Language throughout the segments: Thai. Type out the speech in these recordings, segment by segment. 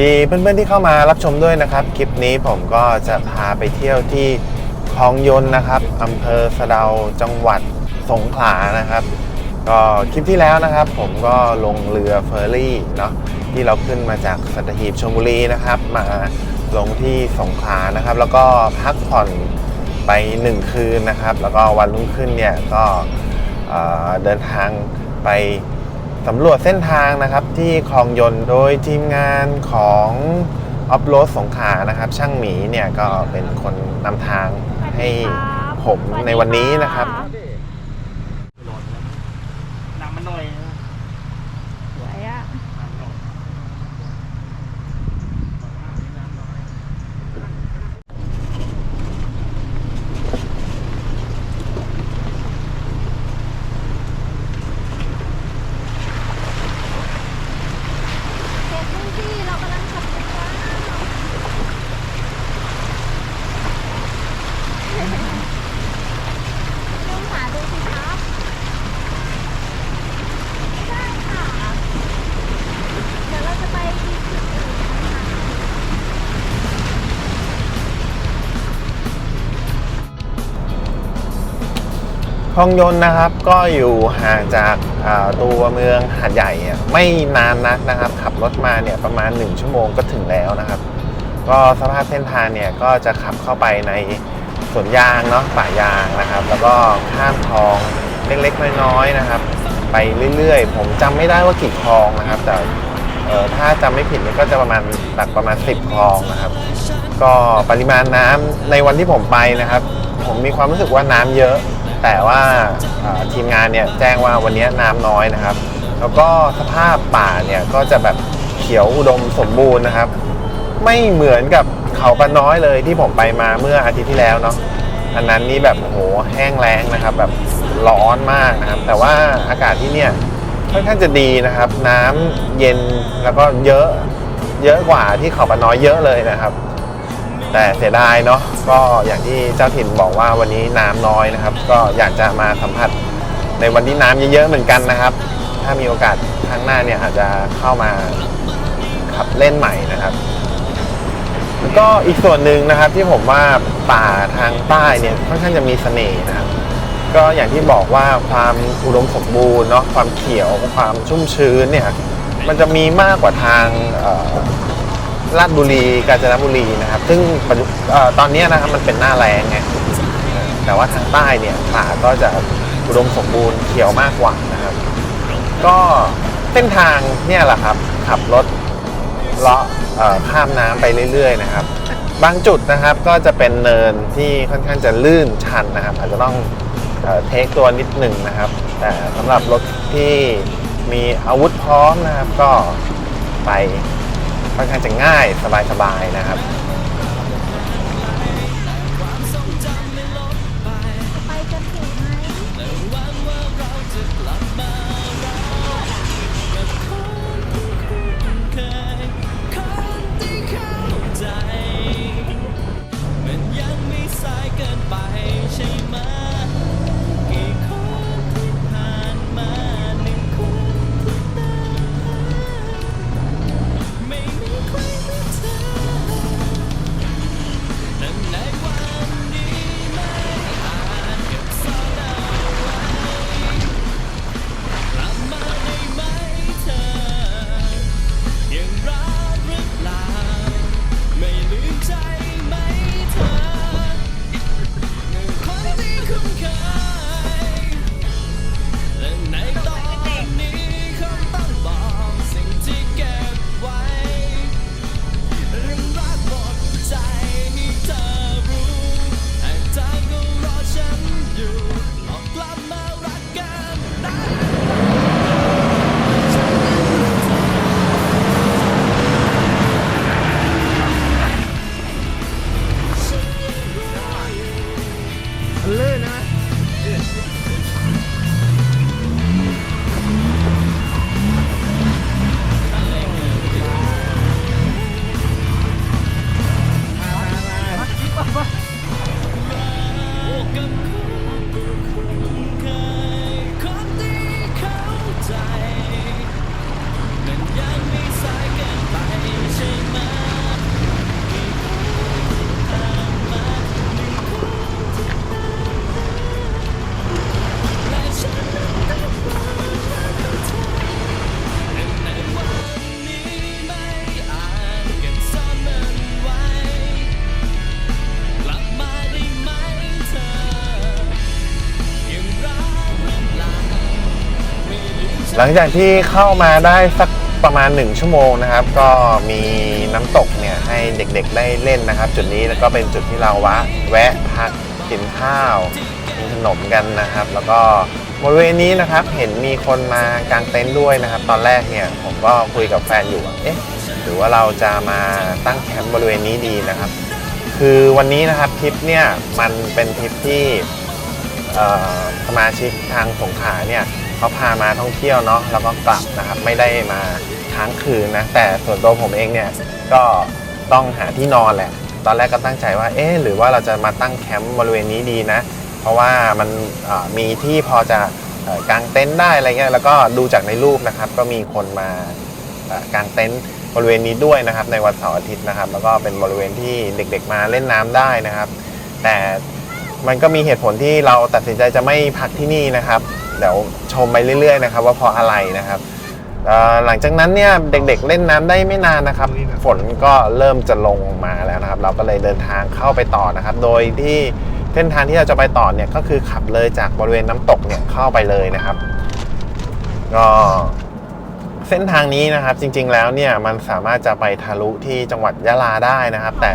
ดีเพื่อนๆที่เข้ามารับชมด้วยนะครับ คลิปนี้ผมก็จะพาไปเที่ยวที่คลองยนต์นะครับอำเภอสะเดาจังหวัดสงขลานะครับ ก็คลิปที่แล้วนะครับ ผมก็ลงเรือเฟอร์รี่เนาะที่เราขึ้นมาจากสัตหีบชลบุรีนะครับ มาลงที่สงขลานะครับ แล้วก็พักผ่อนไปหนึ่งคืนนะครับ แล้วก็วันรุ่งขึ้นเนี่ยก็เเดินทางไป สำรวจเส้นทางนะครับที่คลองยนต์โดยทีมงานของออฟโรดสงขลานะครับ ช่างหมีเนี่ยก็เป็นคนนำทางให้ผมในวันนี้นะครับ คลองยนต์นะครับก็อยู่ห่างจากตัวเมืองหาดใหญ่ไม่นานนักนะครับ ขับรถมาเนี่ยประมาณ 1 ชั่วโมงก็ถึงแล้วนะครับ ก็สภาพเส้นทางเนี่ยก็จะขับเข้าไปในสวนยางเนาะป่ายางนะครับ แล้วก็ข้ามคลองเล็กๆน้อยๆนะครับ ไปเรื่อยๆ ผมจำไม่ได้ว่ากี่คลองนะครับ แต่ถ้าจำไม่ผิดเนี่ยก็จะประมาณหลักประมาณ 10 คลองนะครับ ก็ปริมาณน้ำในวันที่ผมไปนะครับ ผมมีความรู้สึกว่าน้ำเยอะ แต่ว่าทีมงานเนี่ยแจ้งว่าวันนี้น้ำน้อยนะครับ แล้วก็สภาพป่าเนี่ยก็จะแบบเขียวอุดมสมบูรณ์นะครับ ไม่เหมือนกับเขาปะน้อยเลยที่ผมไปมาเมื่ออาทิตย์ที่แล้วเนาะอันนั้นนี่แบบโหแห้งแล้งนะครับ แบบร้อนมากนะครับ แต่ว่าอากาศที่เนี่ยค่อนข้างจะดีนะครับ น้ำเย็นแล้วก็เยอะเยอะกว่าที่เขาปะน้อยเยอะเลยนะครับ แต่เสียดายเนาะก็อย่างที่เจ้าถิ่นบอกว่าวันนี้น้ำน้อยนะครับ ก็อยากจะมาสัมผัสในวันที่น้ำเยอะๆเหมือนกันนะครับ ถ้ามีโอกาสครั้งหน้าเนี่ยอาจจะเข้ามาขับเล่นใหม่นะครับแล้วก็อีกส่วนหนึ่งนะครับที่ผมว่าป่าทางใต้เนี่ยค่อนข้างจะมีเสน่ห์นะครับก็อย่างที่บอกว่าความอุดมสมบูรณ์เนาะความเขียวความชุ่มชื้นเนี่ยมันจะมีมากกว่าทาง เอ่อลาดบุรีกาญจนบุรีนะครับ ซึ่งปัจจุตอนนี้นะครับมันเป็นหน้าแรงไงแต่ว่าทางใต้เนี่ยป่าก็จะอุดมสมบูรณ์เขียวมากกว่านะครับ ก็เส้นทางเนี่ยแหละครับ ขับรถเลาะข้ามน้ำไปเรื่อย ๆ นะครับ บางจุดนะครับก็จะเป็นเนินที่ค่อนข้างจะลื่นชันนะครับ อาจจะต้องเทคตัวนิดหนึ่งนะครับ แต่สำหรับรถที่มีอาวุธพร้อมนะครับก็ไป ค่อนข้างจะง่ายสบายๆนะครับ งจากที่เข้ามาได้สักประมาณ 1 ชั่วโมงนะครับ ก็มีน้ำตกเนี่ยให้เด็กๆได้เล่นนะครับ จุดนี้แล้วก็เป็นจุดที่เราวะแวะพักกินข้าวกินขนมกันนะครับ แล้วก็บริเวณนี้นะครับเห็นมีคนมากางเต็นท์ด้วยนะครับ ตอนแรกเนี่ยผมก็คุยกับแฟนอยู่ว่าเอ๊ะหรือว่าเราจะมาตั้งแคมป์บริเวณนี้ดีนะครับ คือวันนี้นะครับทริปเนี่ยมันเป็นทริปที่สมาชิกทางสงขาเนี่ย เขาพามาท่องเที่ยวเนาะแล้วก็กลับนะครับไม่ได้มาค้างคืนนะแต่ส่วนตัวผมเองเนี่ยก็ต้องหาที่นอนแหละ ตอนแรกก็ตั้งใจว่าเอ๊หรือว่าเราจะมาตั้งแคมป์บริเวณนี้ดีนะ เพราะว่ามันมีที่พอจะกางเต็นท์ได้อะไรเงี้ยแล้วก็ดูจากในรูปนะครับ ก็มีคนมากางเต็นท์บริเวณนี้ด้วยนะครับ ในวันเสาร์อาทิตย์นะครับ แล้วก็เป็นบริเวณที่เด็กๆมาเล่นน้ำได้นะครับ แต่ มันก็มีเหตุผลที่เราตัดสินใจจะไม่พักที่นี่นะครับ เดี๋ยวชมไปเรื่อยๆนะครับ ว่าเพราะอะไรนะครับหลังจากนั้นเนี่ยเด็กๆเล่นน้ำได้ไม่นานนะครับ ฝนก็เริ่มจะลงมาแล้วนะครับ เราก็เลยเดินทางเข้าไปต่อนะครับ โดยที่เส้นทางที่เราจะไปต่อเนี่ยก็คือขับเลยจากบริเวณน้ำตกเนี่ยเข้าไปเลยนะครับก็เส้นทางนี้นะครับจริงๆแล้วเนี่ยมันสามารถจะไปทะลุที่จังหวัดยะลาได้นะครับ แต่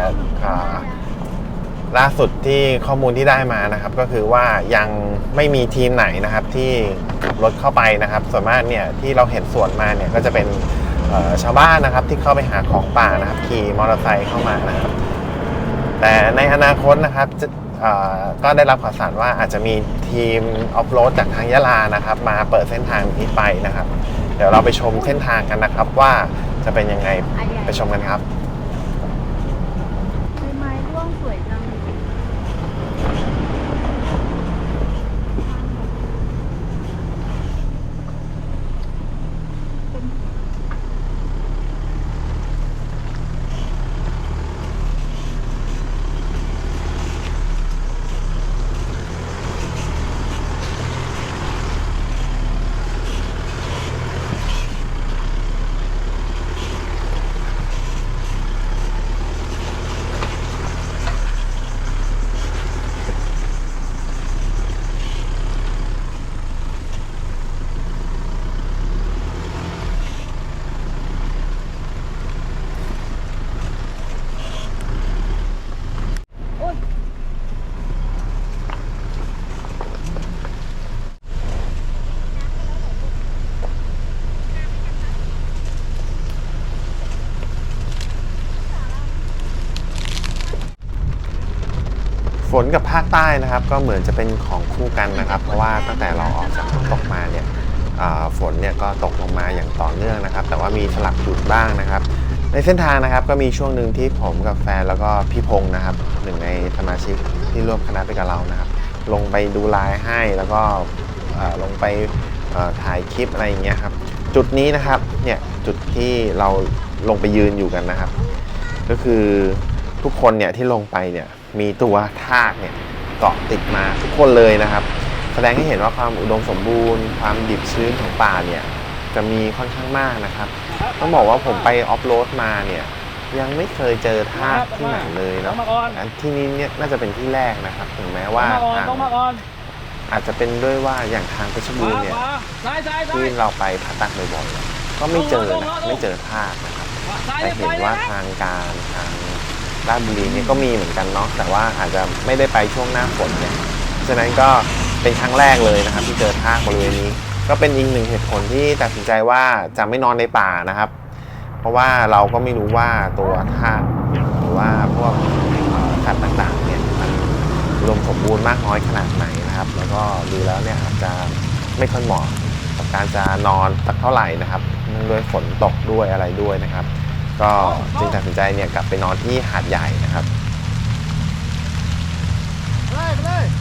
ล่าสุดที่ข้อมูลที่ได้มานะครับก็คือว่ายังไม่มีทีมไหนนะครับที่ขับรถเข้าไปนะครับส่วนมากเนี่ยที่เราเห็นสวนมาเนี่ยก็จะเป็นชาวบ้านนะครับที่เข้าไปหาของป่านะครับขี่มอเตอร์ไซค์เข้ามานะครับแต่ในอนาคตนะครับก็ได้รับข่าวสารว่าอาจจะมีทีมออฟโรดจากทางยะลานะครับ มาเปิดเส้นทางนี้ไปนะครับ เดี๋ยวเราไปชมเส้นทางกันนะครับว่าจะเป็นยังไงไปชมกันครับไม้ร่วงสวยจัง ฝนกับภาคใต้นะครับก็เหมือนจะเป็นของคู่กันนะครับ เพราะว่าตั้งแต่เราออกจากน้ำตกมาเนี่ยฝนเนี่ยก็ตกลงมาอย่างต่อเนื่องนะครับ แต่ว่ามีสลับหยุดบ้างนะครับ ในเส้นทางนะครับก็มีช่วงหนึ่งที่ผมกับแฟนแล้วก็พี่พงษ์นะครับหนึ่งในสมาชิกที่ร่วมคณะไปกับเรานะครับ ลงไปดูลายให้แล้วก็ลงไปถ่ายคลิปอะไรอย่างเงี้ยครับจุดนี้นะครับเนี่ยจุดที่เราลงไปยืนอยู่กันนะครับ ก็คือทุกคนเนี่ยที่ลงไปเนี่ย มีตัวทากเนี่ยเกาะติดมาทุกคนเลยนะครับ แสดงให้เห็นว่าความอุดมสมบูรณ์ ความดิบชื้นของป่าเนี่ยจะมีค่อนข้างมากนะครับ ต้องบอกว่าผมไปออฟโรดมาเนี่ยยังไม่เคยเจอทากที่ไหนเลยเนาะอันที่นี้เนี่ยน่าจะเป็นที่แรกนะครับ ถึงแม้ว่าอาก่อนทางอาจจะเป็นด้วยว่าอย่างทางเพชรบูรณ์เนี่ยที่เราไปผ่าตัดบ่อยๆก็ไม่เจอนะไม่เจอทากนะครับแต่เห็นว่าทางการทาง ราชบุรีเนี่ยก็มีเหมือนกันเนาะแต่ว่าอาจจะไม่ได้ไปช่วงหน้าฝนเนี่ยฉะนั้นก็เป็นครั้งแรกเลยนะครับ ที่เจอทากบริเวณนี้ ก็เป็นอีกหนึ่งเหตุผลที่ตัดสินใจว่าจะไม่นอนในป่านะครับ เพราะว่าเราก็ไม่รู้ว่าตัวทากหรือว่าพวกเอ่อสัตว์ต่างๆเนี่ยมันรวมสมบูรณ์มากน้อยขนาดไหนนะครับ แล้วก็ดูแล้วเนี่ยอาจจะไม่ค่อยเหมาะกับการจะนอนสักเท่าไหร่นะครับเนื่องด้วยฝนตกด้วยอะไรด้วยนะครับ ก็จึงตัดสินใจเนี่ยกลับไปนอนที่หาดใหญ่นะครับ เ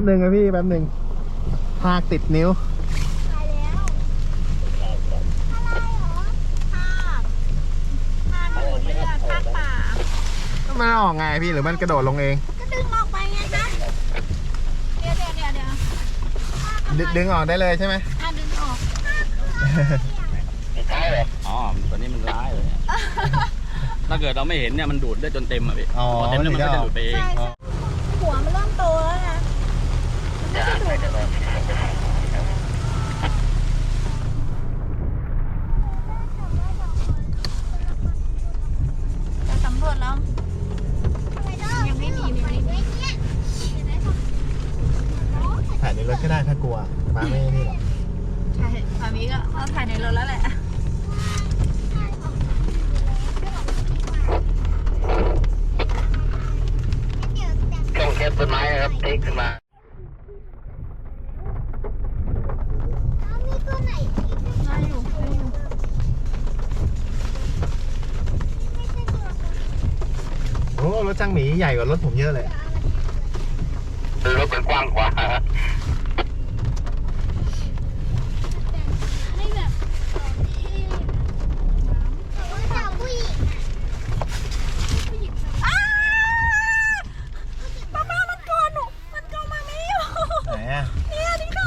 ป๊บหนึ่งครับพี่แป๊บหนึ่งพากติดนิ้วตายแล้วอะไรเหรอภาพภาพหนูเรือภาคป่ามันออกไงพี่หรือมันกระโดดลงเอง ก็ดึงออกไปไงคะเดี๋ยวเดี๋ยวเดี๋ยวเดี๋ยวดดึงออกได้เลยใช่ไหม อะดึงออกอ๋อตัวนี้มันร้ายเลยเนี่ยถ้าเกิดเราไม่เห็นเนี่ยมันดูดได้จนเต็มอะพี่อ๋อพอเต็มแล้วมันก็จะดูดไปเอง ใช่ใช่หัวมันเริ่มโตแล้วนะ มัน รถจ้างหมีใหญ่กว่ารถผมเยอะเลย รถมันกว้างกว่า ให้แบบอ้าป้าป้ามันกอดหนูมันกอดมาไม่อยู่ ไหนอะ เนี่ยนี่ค่ะ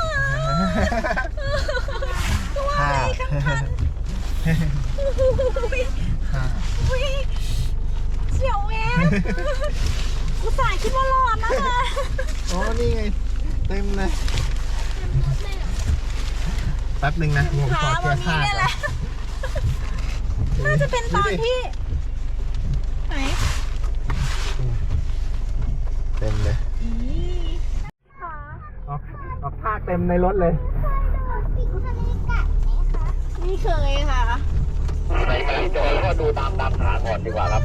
ตัวอะไรข้างพันอุ้ย ค่ะ อุ้ยเสียวแหวนอุตส่าห์คิดว่ารอดนะเลย โอ้นี่ไงเต็มเลยแป๊บหนึ่งนะผมข ขา อเกี วั ย น ร์ นี้ ข้าง เนี่ยแหละ น่าจะเป็นตอนที่ ไหน เต็มเลยอีขาออกออกภาคเต็มในรถเลยไม่เคยค่ะ ในกำลังจอแล้วก็ดูตามตามขาก่อนดีกว่าครับ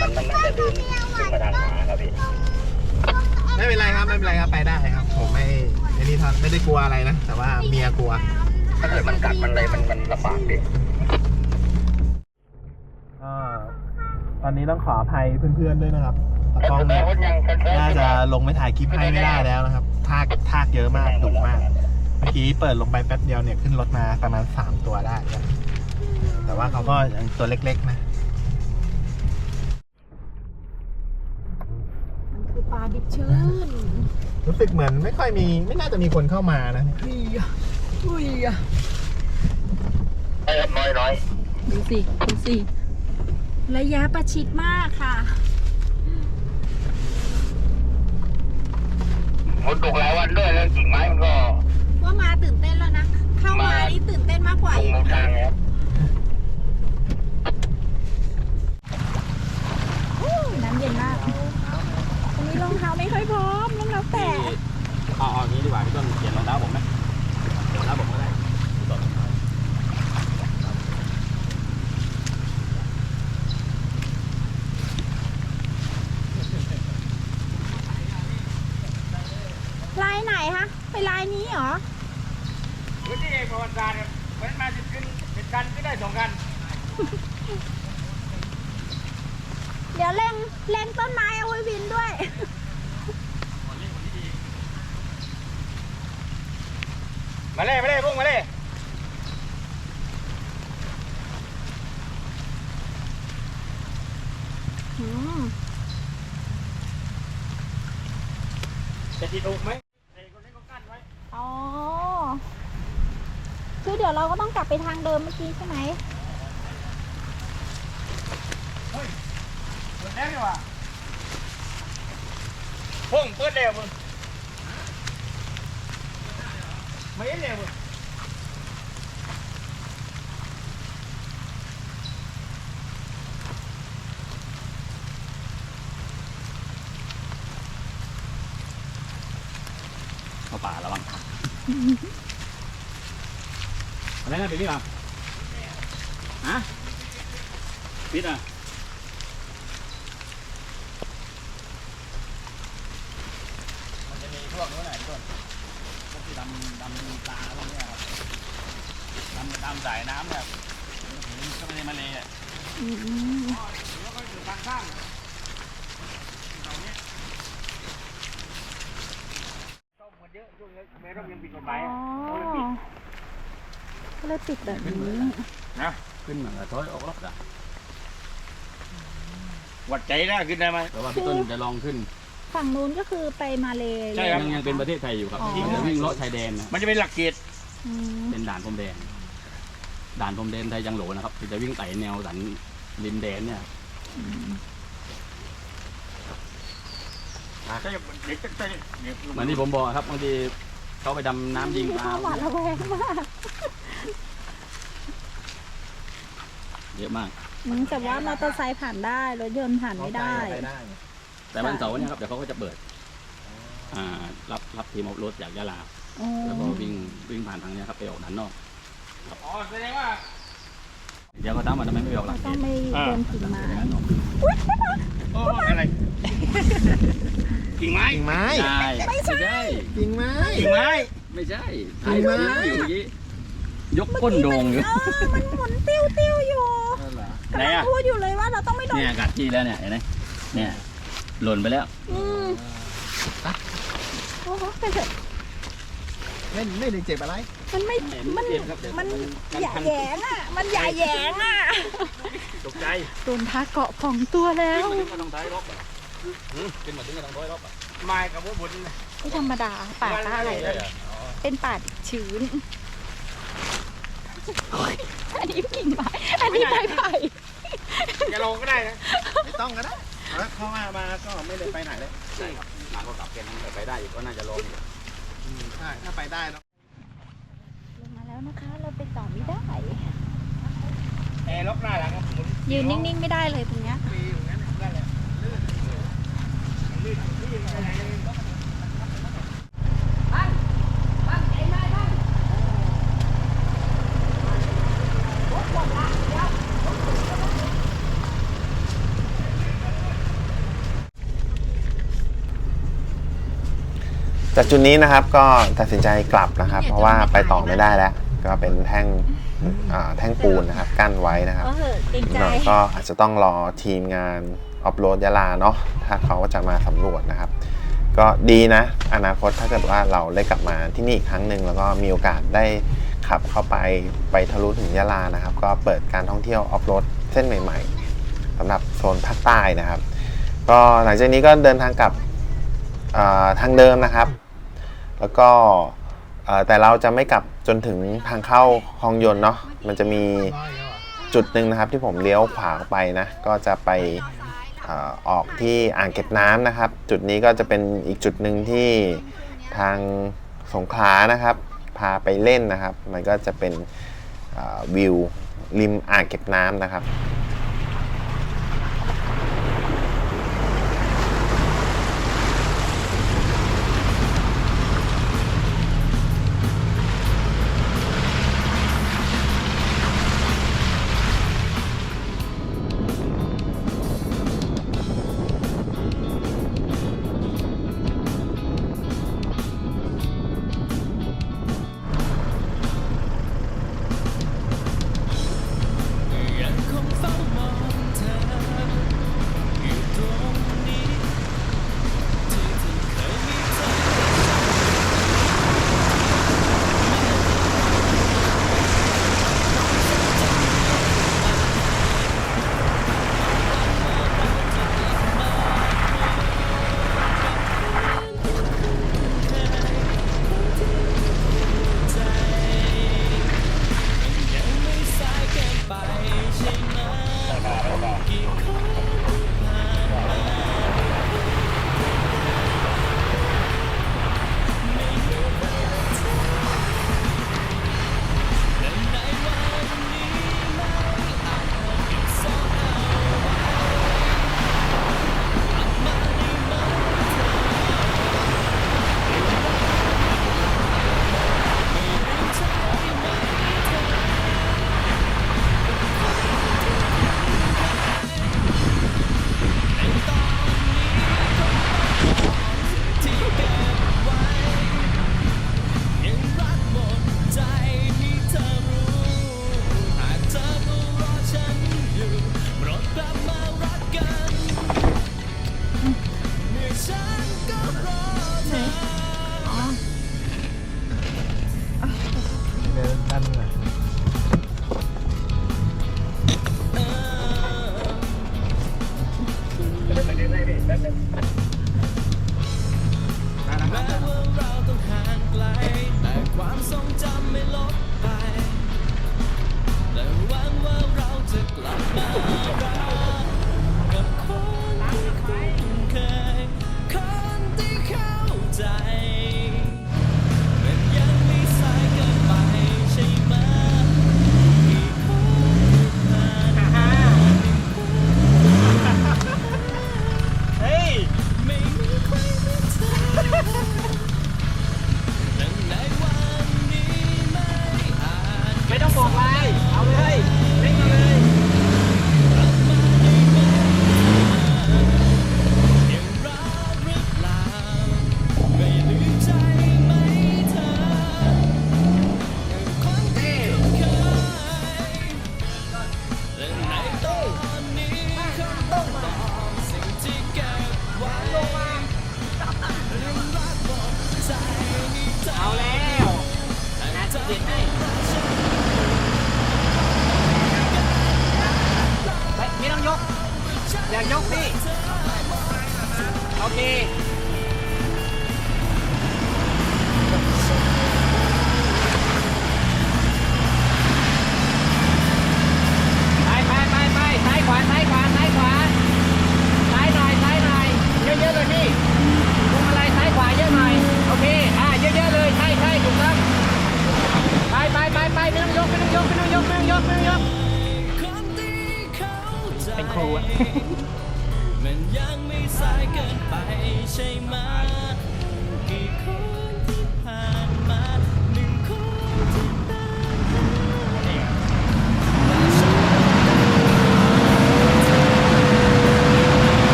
มันมันน่าจะเดินขึ้นมาทางขาครับพี่ ไม่เป็นไรครับไม่เป็นไรครับไปได้ครับ ผมไม่ไอ้นี่ทันไม่ได้กลัวอะไรนะ แต่ว่าเมียกลัว ถ้าเกิดมันกัดมันอะไรมันมันลำบากดิก็ตอนนี้ต้องขออภัยเพื่อนๆด้วยนะครับ ตากล้องแต่เนี่ยคนยังแท้ๆน่าจะลงไปถ่ายคลิปให้ไม่ได้แล้วนะครับ ทากทากเยอะมากดุมาก เมื่อกี้เปิดลงไปแป๊บเดียวเนี่ยขึ้นรถมาประมาณสามตัวได้ครับแต่ว่าเขาก็ยังตัวเล็กๆนะมันคือปลาดิบชื้น รู้สึกเหมือนไม่ค่อยมี ไม่น่าจะมีคนเข้ามานะอุ้ยอะอุ้ยอะใช่ครับน้อยน้อยดูสิ ดูสิ ระยะประชิดมากค่ะ ฝนตกหลายวันด้วยแล้วกิ่งไม้มันก็ว่ามาตื่นเต้นแล้วนะ เข้ามานี่ตื่นเต้นมากกว่าลงอีกลงทางครับอู้น้ำเย็นมากวันนี้รองเท้าไม่ค่อยพร้อมรองเท้าแตะเอาเอาอย่างนี้ดีกว่าพี่ต้นเขียนรองเท้าผมไหมเขียนรองเท้าผมก็ได้พี่ต้น ลายไหนคะไปลายนี้เหรอ พื้นที่เอกประวัติศาสตร์ครับเพราะฉะนั้นมาสิบขึ้นสิบกันก็ได้สองกัน เดี๋ยวเล็งเล็งต้นไม้เอาไว้วินด้วย มาเลยมาเลยพวกมาเลยอืมจะติดอกไหมไอ้คนนี้ก็กั้นไว้อ๋อ คือเดี๋ยวเราก็ต้องกลับไปทางเดิมเมื่อกี้ใช่ไหมหมดแล้วนี่หว่าพุ่งเปิดเร็วมึงไม่เห็นเร็วมึงเข้าป่าแล้วบ้าง อะไรนะพี่พี่อะฮะปิดอะ มันจะมีพวกนู้นแหละทุกคนพวกที่ ดำดำปลาพวกเนี้ยครับดำดำสายน้ำเนี่ยก็ไม่ได้มาเลยอะอืมแล้วก็อยู่ทางข้างเยอะช่วงนี้แม่ต้องยังปิดกฎหอ๋มายอเขาเลยปิดก็เลยปิดแบบนี้นะขึ้นมาถอยออกรอบละวัดใจได้ขึ้นได้ไหมแต่ว่าพี่ต้นจะลองขึ้น ฝั่งนู้นก็คือไปมาเลยใช่ครับ ยังยังเป็นประเทศไทยอยู่ครับอ๋อมันจะวิ่งเลาะชายแดนนะมันจะเป็นหลักเกณฑ์อืมเป็นด่านพรมแดน ด่านพรมแดนไทยยังโหลนะครับที่จะวิ่งไต่แนวสันริมแดนเนี่ย ใช่เด็กใช่เด็กเหมือนที่ผมบอกครับบางทีเขาไปดำน้ำยิงมีปคลาวามหวาดระแวงมากเยอะมาก อืมแต่ว่ามอเตอร์ไซค์ผ่านได้รถยนต์ผ่านไม่ได้ไปได้ แต่วันเสาร์เนี่ยครับเดี๋ยวเขาก็จะเปิดอ่ารับรับทีมออฟโรดจากยะลา อ๋อแล้วก็วิ่งวิ่งผ่านทางเนี้ยครับไปออกด่านนอกอ๋อแสดงว่าเดี๋ยวก็ถามว่าทำไมไม่ไปออกหลัเรากเกต้องณฑ์ไม่โดนกิ่งไม้ด่านนอกโอ้อะไรกิ่งไม้กิ่งไม้ไม่ใช่ กิ่งไม้ กิ่งไม้ไม่ใช่กิ่งไม้อยู่อย่างนี้ยกก้นโด่งอยู่เออมันหมุนติ้วติ้วๆอยู่ไหนกำลัอะงพูดอยู่เลยว่าเราต้องไม่โดนเนี่ยกัดที่แล้วเนี่ยเห็นไหมเนี่ย หล่นไปแล้ว อืมโอ้โหไปเถอะไม่ไม่ได้เจ็บอะไร มันไม่ มัน มันอย่าแหยงอะ มันอย่าแหยงอะ ตกใจโดนทาเกาะของตัวแล้วขึ้นมาถึงก็ต้องท้ายรอบอะขึ้นมาถึงก็ต้องท้ายรอบอะไม้กับพวกบนไม่ธรรมดา ป่าก็อะไรเลย เป็นป่าดิบชื้นโอ๊ยอันนี้กิ่งไม้ อันนี้ไม้ไผ่ จะลงก็ได้นะ ไม่ต้องก็ได้ แล้วเข้ามามาก็ไม่ได้ไปไหนเลยใช่ครับหลังก็กลับแกนไปได้อีกก็น่าจะลงอีกใช่ถ้าไปได้แล้วลงมาแล้วนะคะ เราไปต่อไม่ได้แอร์ล็อกหน้าหลังครับหมุนยืนนิ่งๆไม่ได้เลยตรงเนี้ยปีอย่างนั้นนั่นแหละลื่นลื่นลื่นไปไหน จากจุดนี้นะครับก็ตัดสินใจกลับนะครับ เพราะว่าไปต่อไม่ได้แล้ว ก็เป็นแท่งอ่าแท่งปูนนะครับกั้นไว้นะครับก็เหอะเกรงใจเราก็อาจจะต้องรอทีมงานออฟโรดยะลาเนาะถ้าเขาจะมาสำรวจนะครับ ก็ดีนะ อนาคตถ้าเกิดว่าเราได้กลับมาที่นี่อีกครั้งหนึ่งแล้วก็มีโอกาสได้ขับเข้าไปไปทะลุถึงยะลานะครับ ก็เปิดการท่องเที่ยวออฟโรดเส้นใหม่ๆสำหรับโซนภาคใต้นะครับ ก็หลังจากนี้ก็เดินทางกลับเอ่อทางเดิมนะครับ แล้วก็แต่เราจะไม่กลับจนถึงทางเข้าคลองยนต์เนาะมันจะมีจุดหนึ่งนะครับที่ผมเลี้ยวขวาไปนะก็จะไปออกที่อ่างเก็บน้ำนะครับ จุดนี้ก็จะเป็นอีกจุดหนึ่งที่ทางสงขลานะครับ พาไปเล่นนะครับ มันก็จะเป็นวิวริมอ่างเก็บน้ำนะครับ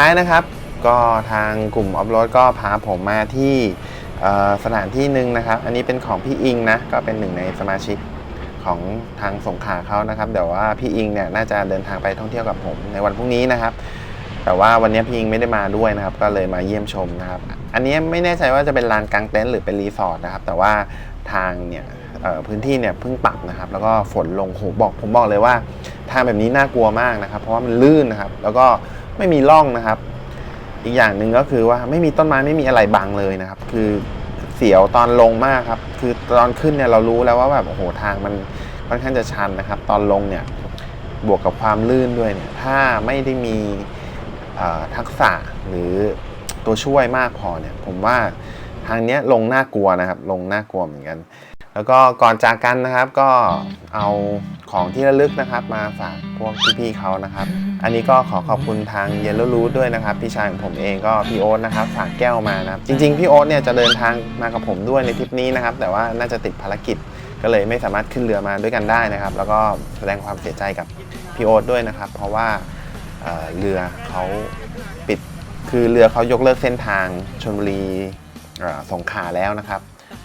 ท้ายนะครับ ก็ทางกลุ่มออฟโรดก็พาผมมาที่สถานที่หนึ่งนะครับ อันนี้เป็นของพี่อิงนะ ก็เป็นหนึ่งในสมาชิกของทางสงขาเขานะครับเดี๋ยวว่าพี่อิงเนี่ยน่าจะเดินทางไปท่องเที่ยวกับผมในวันพรุ่งนี้นะครับ แต่ว่าวันนี้พี่อิงไม่ได้มาด้วยนะครับ ก็เลยมาเยี่ยมชมนะครับ อันนี้ไม่แน่ใจว่าจะเป็นลานกลางเต็นท์หรือเป็นรีสอร์ทนะครับ แต่ว่าทางเนี่ยพื้นที่เนี่ยเพิ่งปรับนะครับ แล้วก็ฝนลงโหบอกผมบอกเลยว่า ทางแบบนี้น่ากลัวมากนะครับ เพราะว่ามันลื่นนะครับ แล้วก็ ไม่มีร่องนะครับ อีกอย่างหนึ่งก็คือว่าไม่มีต้นไม้ไม่มีอะไรบังเลยนะครับ คือเสียวตอนลงมากครับ คือตอนขึ้นเนี่ยเรารู้แล้วว่าแบบโอ้โหทางมันค่อนข้างจะชันนะครับ ตอนลงเนี่ยบวกกับความลื่นด้วยเนี่ย ถ้าไม่ได้มีทักษะหรือตัวช่วยมากพอเนี่ย ผมว่าทางเนี้ยลงน่ากลัวนะครับ ลงน่ากลัวเหมือนกัน แล้วก็ก่อนจากกันนะครับก็เอาของที่ระลึกนะครับ มาฝากพวกพี่ๆเขานะครับ อันนี้ก็ขอขอบคุณทางเยล l รู t ด้วยนะครับ พี่ชายของผมเองก็พี่โอ๊ตนะครับ ฝากแก้วมานะครับ จริงๆ พี่โอ๊ตเนี่ยจะเดินทางมากับผมด้วยในทริปนี้นะครับ แต่ว่าน่าจะติดภารกิจก็เลยไม่สามารถขึ้นเรือมาด้วยกันได้นะครับ แล้วก็แสดงความเสียใจกับพี่โอ๊ตด้วยนะครับ เพราะว่าเอ่อเรือเขาปิดคือเรือเขายกเลิกเส้นทางชลบุรีเอ่อสงขลาแล้วนะครับ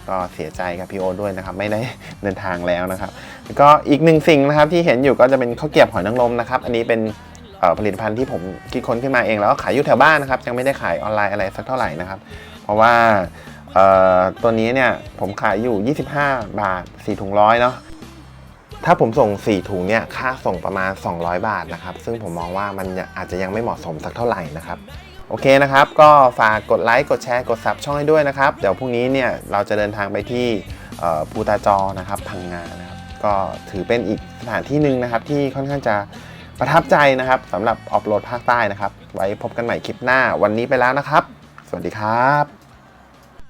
ก็เสียใจกับพี่โอด้วยนะครับ ไม่ได้เดินทางแล้วนะครับแล้วก็อีกหนึ่งสิ่งนะครับที่เห็นอยู่ก็จะเป็นข้าวเกรียบหอยนางรมนะครับ อันนี้เป็นผลิตภัณฑ์ที่ผมคิดค้นขึ้นมาเองแล้วก็ขายอยู่แถวบ้านนะครับ ยังไม่ได้ขายออนไลน์อะไรสักเท่าไหร่นะครับ เพราะว่าตัวนี้เนี่ยผมขายอยู่ 25 บาท 4 ถุงร้อยเนาะถ้าผมส่ง 4 ถุงเนี่ยค่าส่งประมาณ 200 บาทนะครับ ซึ่งผมมองว่ามันอาจจะยังไม่เหมาะสมสักเท่าไหร่นะครับ โอเคนะครับ ก็ฝากกดไลค์กดแชร์กดซับช่องให้ด้วยนะครับ เดี๋ยวพรุ่งนี้เนี่ยเราจะเดินทางไปที่ภูตาจอนะครับพังงานะครับก็ถือเป็นอีกสถานที่หนึ่งนะครับ ที่ค่อนข้างจะประทับใจนะครับสำหรับออฟโรดภาคใต้นะครับ ไว้พบกันใหม่คลิปหน้าวันนี้ไปแล้วนะครับ สวัสดีครับ